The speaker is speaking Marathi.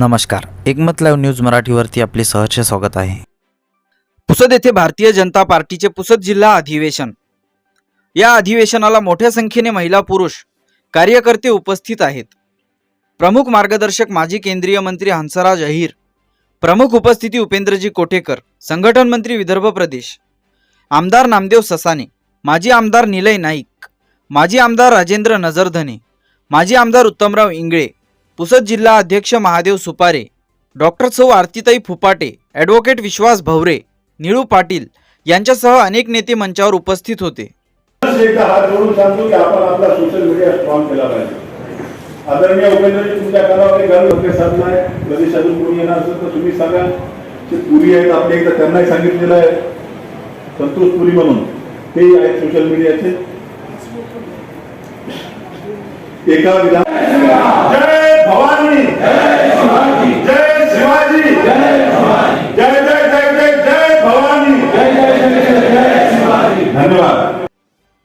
नमस्कार. एकमत लाईव्ह न्यूज मराठीवरती आपले सहर्ष स्वागत आहे. पुसद येथे भारतीय जनता पार्टीचे पुसद जिल्हा अधिवेशन. या अधिवेशनाला मोठ्या संख्येने महिला पुरुष कार्यकर्ते उपस्थित आहेत. प्रमुख मार्गदर्शक माजी केंद्रीय मंत्री हंसराज अहिर प्रमुख उपस्थिती उपेंद्रजी कोठेकर संघटन मंत्री विदर्भ प्रदेश आमदार नामदेव ससाने माजी आमदार निलय नाईक माजी आमदार राजेंद्र नजरधने माजी आमदार उत्तमराव इंगळे पुसद जिल्हा अध्यक्ष महादेव सुपारे डॉक्टर सौ आरतीताई फुपाटे ॲडव्होकेट विश्वास भवरे निळू पाटील यांच्यासह अनेक नेते मंचावर उपस्थित होते. आदरणीय उपेंद्रजी तुमच्या कानावर एक घालून साधलं आहे. कधी अजून कोणी येणार असेल तर तुम्ही सांगा. जे पुरी आहेत आपल्या एकदा त्यांनाही सांगितलेलं आहे. संतोष पुरी म्हणून. ते आहेत सोशल मीडियाचे एका विधान